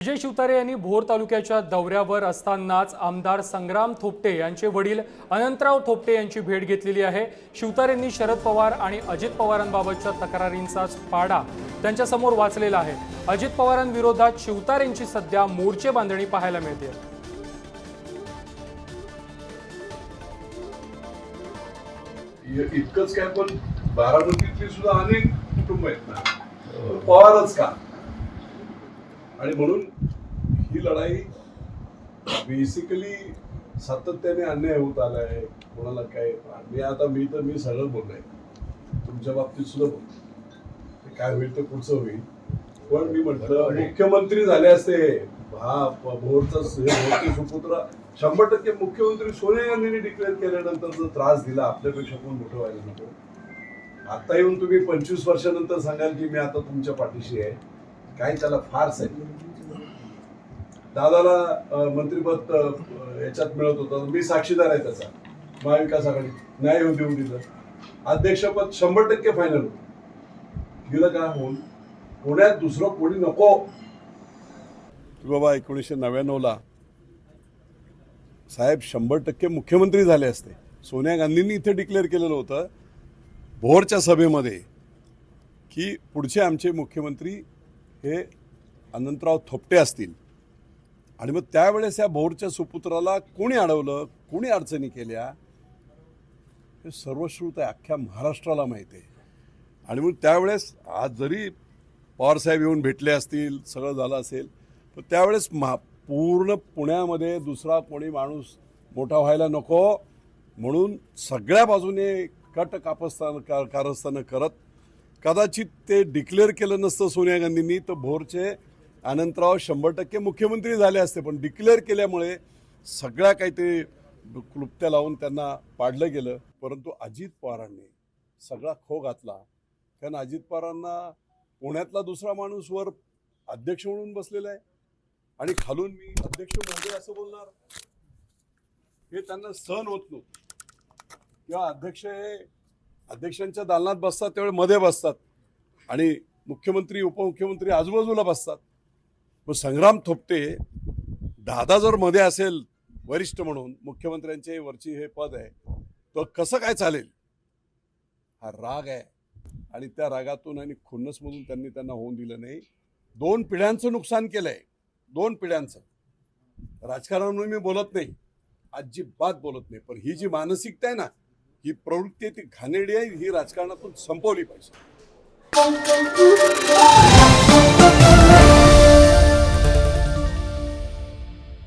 विजय शिवतारे यांनी भोर तालुक्याच्या दौऱ्यावर असतानाच आमदार संग्राम थोपटे यांचे वडील अनंतराव थोपटे यांची भेट घेतलेली आहे. शिवतारेंनी शरद पवार आणि अजित पवारांबाबतच्या तक्रारींचा पाडा त्यांच्यासमोर वाचलेला आहे. अजित पवारांविरोधात शिवतारेंची सध्या मोर्चे बांधणी पाहायला मिळते. इतकंच काय पण बारामतीतली सुद्धा अनेक कुटुंब आहेत ना. पवारच का? आणि म्हणून ही लढाई बेसिकली सातत्याने अन्याय होत आलाय कोणाला काय मी आता मी तर मी सगळं बोललोय. तुमच्या बाबतीत सुद्धा बोलतो काय होईल ते पुढचं होईल. पण मी म्हटलं मुख्यमंत्री झाले असते. हा भोरचा सुपुत्र शंभर टक्के मुख्यमंत्री सोनिया गांधींनी डिक्लेअर केल्यानंतर जर त्रास दिला आपल्यापेक्षा कोण मोठं व्हायला नको. आता येऊन तुम्ही पंचवीस वर्षानंतर सांगाल की मी आता तुमच्या पाठीशी आहे. काय त्याला फारच आहे. दादाला मंत्रीपद मंत्रिपद याच्यात मिळत होतं. मी साक्षीदार आहे त्याचा. महाविकास आघाडी. न्याय येऊ देऊन दिलं. अध्यक्षपद शंभर टक्के फायनल होतं. दिलं का? होऊन. पुण्यात दुसरं कोणी नको. बाबा एकोणीसशे नव्याण्णवला साहेब शंभर टक्के मुख्यमंत्री झाले असते. सोनिया गांधींनी इथे डिक्लेअर केलेलं होतं भोरच्या सभेमध्ये की पुढचे आमचे मुख्यमंत्री हे अनंतराव थोपटे असतील. आणि मग त्यावेळेस या भोरच्या सुपुत्राला कोणी अडवलं कोणी अडचणी केल्या? हे सर्वश्रुत आहे अख्ख्या महाराष्ट्राला माहिती आहे. आणि मग त्यावेळेस आज जरी पवारसाहेब येऊन भेटले असतील सगळं झालं असेल पण त्यावेळेस मा पूर्ण पुण्यामध्ये दुसरा कोणी माणूस मोठा व्हायला नको म्हणून सगळ्या बाजूने कट कापस्तान का कारस्थानं करत कदाचित ते डिक्लेअर केलं नसतं सोनिया गांधींनी तर भोरचे अनंतराव शंभर टक्के मुख्यमंत्री झाले असते. पण डिक्लेअर केल्यामुळे सगळ्या काही ते क्लुप्त्या लावून त्यांना पाडलं गेलं. परंतु अजित पवारांनी सगळा खो घातला. कारण अजित पवारांना पुण्यातला दुसरा माणूस वर अध्यक्ष म्हणून बसलेला आहे. आणि खालून मी अध्यक्ष म्हणजे असं बोलणार. हे त्यांना सहन होत नव्हतं. किंवा अध्यक्ष हे अध्यक्षांच्या दालनात बसतात त्यावेळी मध्ये बसतात. आणि मुख्यमंत्री उपमुख्यमंत्री आजूबाजूला बसतात. मग संग्राम थोपटे दादा जर मध्ये असेल वरिष्ठ म्हणून मुख्यमंत्र्यांचे वरची हे पद आहे तर कसं काय चालेल? हा राग आहे. आणि त्या रागातून आणि खुन्नसमधून त्यांनी त्यांना होऊन दिलं नाही. दोन पिढ्यांचं नुकसान केलंय. दोन पिढ्यांचं. राजकारणामुळे मी बोलत नाही. अजिबात बोलत नाही. पण ही जी मानसिकता आहे ना ही प्रवृत्ती आहे ती घाणेडी आहे ही राजकारणातून संपवली पाहिजे.